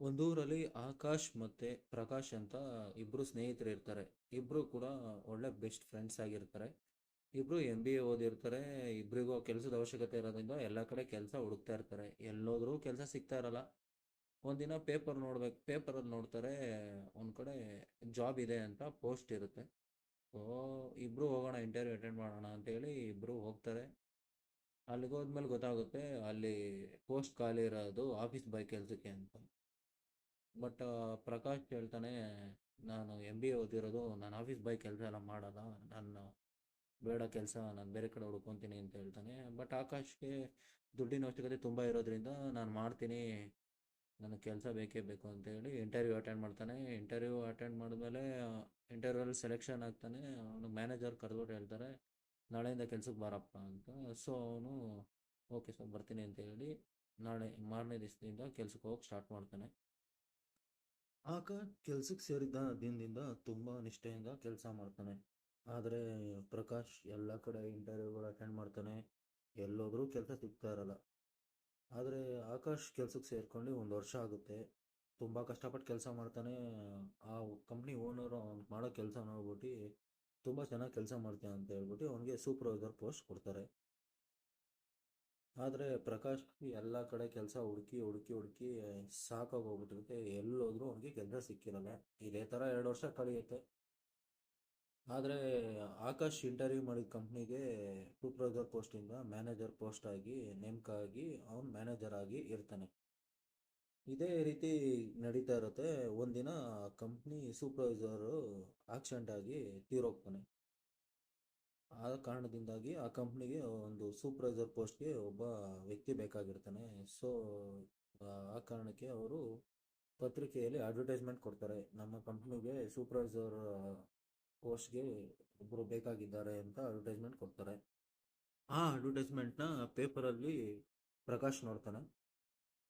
ಒಂದೂರಲ್ಲಿ ಆಕಾಶ್ ಮತ್ತೆ ಪ್ರಕಾಶ್ ಅಂತ ಇಬ್ರು ಸ್ನೇಹಿತರು ಇರ್ತಾರೆ. ಇಬ್ರು ಕೂಡ ಒಳ್ಳೆ ಬೆಸ್ಟ್ ಫ್ರೆಂಡ್ಸ್ ಆಗಿರ್ತಾರೆ. ಇಬ್ರು ಎಂ ಬಿ ಎ ಓದಿರ್ತಾರೆ. ಇಬ್ರಿಗೂ ಕೆಲಸದ ಅವಶ್ಯಕತೆ ಇರೋದ್ರಿಂದ ಎಲ್ಲ ಕಡೆ ಕೆಲಸ ಹುಡುಕ್ತಾ ಇರ್ತಾರೆ. ಎಲ್ಲೋದ್ರೂ ಕೆಲಸ ಸಿಗ್ತಾ ಇರಲ್ಲ. ಒಂದಿನ ಪೇಪರ್ ನೋಡ್ಬೇಕು ಪೇಪರಲ್ಲಿ ನೋಡ್ತಾರೆ, ಒಂದು ಕಡೆ ಜಾಬ್ ಇದೆ ಅಂತ ಪೋಸ್ಟ್ ಇರುತ್ತೆ. ಓ, ಇಬ್ರು ಹೋಗೋಣ ಇಂಟರ್ವ್ಯೂ ಅಟೆಂಡ್ ಮಾಡೋಣ ಅಂತೇಳಿ ಇಬ್ರು ಹೋಗ್ತಾರೆ. ಅಲ್ಲಿಗೆ ಹೋದ್ಮೇಲೆ ಗೊತ್ತಾಗುತ್ತೆ, ಅಲ್ಲಿ ಪೋಸ್ಟ್ ಖಾಲಿ ಇರೋದು ಆಫೀಸ್ ಬಾಯ್ ಕೆಲಸಕ್ಕೆ ಅಂತ. ಬಟ್ ಪ್ರಕಾಶ್ ಹೇಳ್ತಾನೆ, ನಾನು ಎಂ ಬಿ ಎ ಓದಿರೋದು, ನಾನು ಆಫೀಸ್ ಬಾಯ್ ಕೆಲಸ ಎಲ್ಲ ಮಾಡಲ್ಲ ನಾನು ಬೇಡ ಕೆಲಸ, ನಾನು ಬೇರೆ ಕಡೆ ಹುಡ್ಕೊತೀನಿ ಅಂತ ಹೇಳ್ತಾನೆ. ಬಟ್, ಆಕಾಶ್ಗೆ ದುಡ್ಡಿನ ಅವಶ್ಯಕತೆ ತುಂಬ ಇರೋದ್ರಿಂದ ನಾನು ಮಾಡ್ತೀನಿ, ನನಗೆ ಕೆಲಸ ಬೇಕೇ ಬೇಕು ಅಂತ ಹೇಳಿ ಇಂಟರ್ವ್ಯೂ ಅಟೆಂಡ್ ಮಾಡ್ತಾನೆ. ಇಂಟರ್ವ್ಯೂ ಅಟೆಂಡ್ ಮಾಡಿದ್ಮೇಲೆ ಇಂಟರ್ವ್ಯೂಲ್ಲಿ ಸೆಲೆಕ್ಷನ್ ಆಗ್ತಾನೆ. ಅವನು ಮ್ಯಾನೇಜರ್ ಕರೆದ್ಬಿಟ್ಟು ಹೇಳ್ತಾರೆ, ನಾಳೆಯಿಂದ ಕೆಲ್ಸಕ್ಕೆ ಬಾರಪ್ಪ ಅಂತ. ಸೊ ಅವನು, ಓಕೆ ಸರ್, ಬರ್ತೀನಿ ಅಂತ ಹೇಳಿ ನಾಳೆ ಮಾರನೇ ದಿವಸದಿಂದ ಕೆಲ್ಸಕ್ಕೆ ಹೋಗಿ ಸ್ಟಾರ್ಟ್ ಮಾಡ್ತಾನೆ. ಆಗ ಕೆಲ್ಸಕ್ಕೆ ಸೇರಿದ್ದ ದಿನದಿಂದ ತುಂಬ ನಿಷ್ಠೆಯಿಂದ ಕೆಲಸ ಮಾಡ್ತಾನೆ. ಆದರೆ ಪ್ರಕಾಶ್ ಎಲ್ಲ ಕಡೆ ಇಂಟರ್ವ್ಯೂಗಳು ಅಟೆಂಡ್ ಮಾಡ್ತಾನೆ. ಎಲ್ಲೋದ್ರೂ ಕೆಲಸ ಸಿಗ್ತಾ ಇರಲ್ಲ. ಆದರೆ ಆಕಾಶ್ ಕೆಲ್ಸಕ್ಕೆ ಸೇರ್ಕೊಂಡು ಒಂದು ವರ್ಷ ಆಗುತ್ತೆ. ತುಂಬ ಕಷ್ಟಪಟ್ಟು ಕೆಲಸ ಮಾಡ್ತಾನೆ. ಆ ಕಂಪ್ನಿ ಓನರ್ ಮಾಡೋ ಕೆಲಸ ನೋಡ್ಬಿಟ್ಟು ತುಂಬ ಚೆನ್ನಾಗಿ ಕೆಲಸ ಮಾಡ್ತೀಯ ಅಂತ ಹೇಳ್ಬಿಟ್ಟು ಅವನಿಗೆ ಸೂಪರ್ವೈಸರ್ ಪೋಸ್ಟ್ ಕೊಡ್ತಾರೆ. ಆದರೆ ಪ್ರಕಾಶ್ ಎಲ್ಲ ಕಡೆ ಕೆಲಸ ಹುಡುಕಿ ಹುಡುಕಿ ಹುಡುಕಿ ಸಾಕಾಗೋಗ್ಬಿಟ್ಟಿರುತ್ತೆ. ಎಲ್ಲೋದ್ರೂ ಅವನಿಗೆ ಕೆಲಸ ಸಿಕ್ಕಿರಲ್ಲ. ಇದೇ ಥರ ಎರಡು ವರ್ಷ ಕಳೆಯುತ್ತೆ. ಆದರೆ ಆಕಾಶ್ ಇಂಟರ್ವ್ಯೂ ಮಾಡಿದ ಕಂಪ್ನಿಗೆ ಸೂಪರ್ವೈಸರ್ ಪೋಸ್ಟಿಂದ ಮ್ಯಾನೇಜರ್ ಪೋಸ್ಟ್ ಆಗಿ, ನೇಮಕ ಆಗಿ ಅವನು ಮ್ಯಾನೇಜರ್ ಆಗಿ ಇರ್ತಾನೆ. ಇದೇ ರೀತಿ ನಡೀತಾ ಇರುತ್ತೆ. ಒಂದಿನ ಕಂಪ್ನಿ ಸೂಪರ್ವೈಸರು ಆಕ್ಸಿಡೆಂಟ್ ಆಗಿ ತೀರೋಗ್ತಾನೆ. ಆ ಕಾರಣದಿಂದಾಗಿ ಆ ಕಂಪ್ನಿಗೆ ಒಂದು ಸೂಪರ್ವೈಸರ್ ಪೋಸ್ಟ್ಗೆ ಒಬ್ಬ ವ್ಯಕ್ತಿ ಬೇಕಾಗಿರ್ತಾನೆ. ಸೊ ಆ ಕಾರಣಕ್ಕೆ ಅವರು ಪತ್ರಿಕೆಯಲ್ಲಿ ಅಡ್ವರ್ಟೈಸ್ಮೆಂಟ್ ಕೊಡ್ತಾರೆ. ನಮ್ಮ ಕಂಪ್ನಿಗೆ ಸೂಪರ್ವೈಸರ್ ಪೋಸ್ಟ್ಗೆ ಒಬ್ಬರು ಬೇಕಾಗಿದ್ದಾರೆ ಅಂತ ಅಡ್ವರ್ಟೈಸ್ಮೆಂಟ್ ಕೊಡ್ತಾರೆ. ಆ ಅಡ್ವರ್ಟೈಸ್ಮೆಂಟ್ನ ಪೇಪರಲ್ಲಿ ಪ್ರಕಾಶ್ ನೋಡ್ತಾನೆ.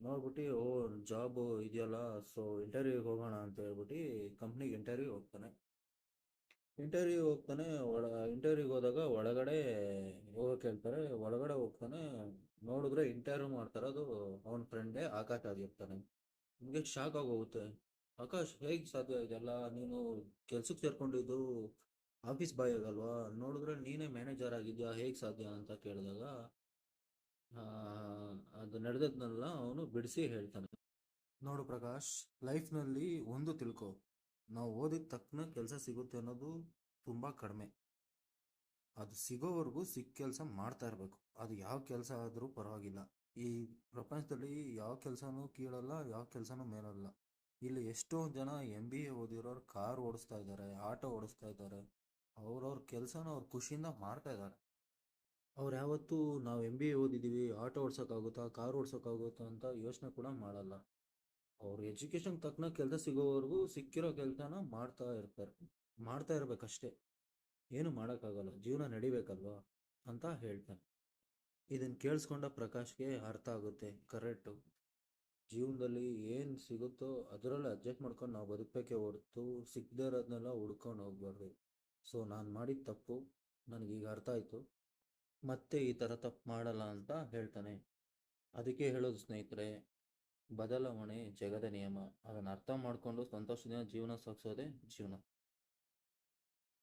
ನೋಡ್ಬಿಟ್ಟು, ಓ, ಜಾಬ್ ಇದೆಯಲ್ಲ ಸೊ ಇಂಟರ್ವ್ಯೂಗೆ ಹೋಗೋಣ ಅಂತ ಹೇಳ್ಬಿಟ್ಟು ಕಂಪ್ನಿಗೆ ಇಂಟರ್ವ್ಯೂ ಹೋಗ್ತಾನೆ. ಇಂಟರ್ವ್ಯೂ ಹೋಗ್ತಾನೆ, ಒಳ ಇಂಟರ್ವ್ಯೂಗೆ ಹೋದಾಗ ಒಳಗಡೆ ಹೋಗಕ್ಕೆ ಹೇಳ್ತಾರೆ ಒಳಗಡೆ ಹೋಗ್ತಾನೆ, ನೋಡಿದ್ರೆ ಇಂಟರ್ವ್ಯೂ ಅದು ಅವನ ಫ್ರೆಂಡೇ ಆಕಾಶ್ ಆಗಿರ್ತಾನೆ. ನಿಮಗೆ ಶಾಕ್ ಆಗೋಗುತ್ತೆ. ಆಕಾಶ್, ಹೇಗೆ ಸಾಧ್ಯ ಇದೆಲ್ಲ ನೀನು ಕೆಲ್ಸಕ್ಕೆ ಸೇರ್ಕೊಂಡಿದ್ದು ಆಫೀಸ್ ಬಾಯ್ ಆಗಲ್ವಾ? ನೋಡಿದ್ರೆ ನೀನೇ ಮ್ಯಾನೇಜರ್ ಆಗಿದ್ಯಾ? ಹೇಗೆ ಸಾಧ್ಯ ಅಂತ ಕೇಳಿದಾಗ ಅದು ನಡೆದದ್ನೆಲ್ಲ ಅವನು ಬಿಡಿಸಿ ಹೇಳ್ತಾನೆ. ನೋಡು ಪ್ರಕಾಶ್ ಲೈಫ್ನಲ್ಲಿ ಒಂದು ತಿಳ್ಕೊ. ನಾವು ಓದಿದ ತಕ್ಷಣ ಕೆಲಸ ಸಿಗುತ್ತೆ ಅನ್ನೋದು ತುಂಬ ಕಡಿಮೆ. ಅದು ಸಿಗೋವರೆಗೂ ಸಿಕ್ಕ ಕೆಲಸ ಮಾಡ್ತಾ ಇರಬೇಕು. ಅದು ಯಾವ ಕೆಲಸ ಆದರೂ ಪರವಾಗಿಲ್ಲ. ಈ ಪ್ರಪಂಚದಲ್ಲಿ ಯಾವ ಕೆಲಸನೂ ಕೀಳಲ್ಲ, ಯಾವ ಕೆಲಸನೂ ಮೇಲಲ್ಲ. ಇಲ್ಲಿ ಎಷ್ಟೋ ಜನ ಎಂ ಬಿ ಎ ಓದಿರೋರು ಕಾರ್ ಓಡಿಸ್ತಾ ಇದ್ದಾರೆ, ಆಟೋ ಓಡಿಸ್ತಾ ಇದ್ದಾರೆ. ಅವ್ರವ್ರ ಕೆಲಸನ ಅವ್ರ ಖುಷಿಯಿಂದ ಮಾಡ್ತಾ ಇದ್ದಾರೆ. ಅವ್ರು ಯಾವತ್ತೂ ನಾವು ಎಂ ಬಿ ಎ ಓದಿದ್ದೀವಿ ಆಟೋ ಓಡ್ಸೋಕ್ಕಾಗುತ್ತಾ, ಕಾರ್ ಓಡ್ಸೋಕ್ಕಾಗುತ್ತಾ ಅಂತ ಯೋಚನೆ ಕೂಡ ಮಾಡಲ್ಲ. ಅವ್ರ ಎಜುಕೇಶನ್ ತಕ್ಕನ ಕೆಲಸ ಸಿಗೋವರೆಗೂ ಸಿಕ್ಕಿರೋ ಕೆಲಸನ ಮಾಡ್ತಾ ಇರ್ತಾರೆ, ಮಾಡ್ತಾ ಇರ್ಬೇಕಷ್ಟೇ. ಏನು ಮಾಡೋಕ್ಕಾಗಲ್ಲ, ಜೀವನ ನಡಿಬೇಕಲ್ವಾ ಅಂತ ಹೇಳ್ತಾನೆ ಇದನ್ನು ಕೇಳಿಸ್ಕೊಂಡ ಪ್ರಕಾಶ್ಗೆ ಅರ್ಥ ಆಗುತ್ತೆ, ಕರೆಕ್ಟು. ಜೀವನದಲ್ಲಿ ಏನು ಸಿಗುತ್ತೋ ಅದರಲ್ಲಿ ಅಡ್ಜಸ್ಟ್ ಮಾಡ್ಕೊಂಡು ನಾವು ಬದುಕಬೇಕೇ ಹೊರತು ಸಿಗದೇ ಇರೋದನ್ನೆಲ್ಲ ಹುಡ್ಕೊಂಡು ಹೋಗ್ಬಾರ್ದು. ಸೊ, ನಾನು ಮಾಡಿದ ತಪ್ಪು ನನಗೀಗ ಅರ್ಥ ಆಯಿತು. ಮತ್ತೆ ಈ ಥರ ತಪ್ಪು ಮಾಡಲ್ಲ ಅಂತ ಹೇಳ್ತಾನೆ. ಅದಕ್ಕೆ ಹೇಳೋದು ಸ್ನೇಹಿತರೆ ಬದಲಾವಣೆ ಜಗದ ನಿಯಮ. ಅದನ್ನು ಅರ್ಥ ಮಾಡಿಕೊಂಡು ಸಂತೋಷದಿಂದ ಜೀವನ ಸಾಗಿಸೋದೇ ಜೀವನ.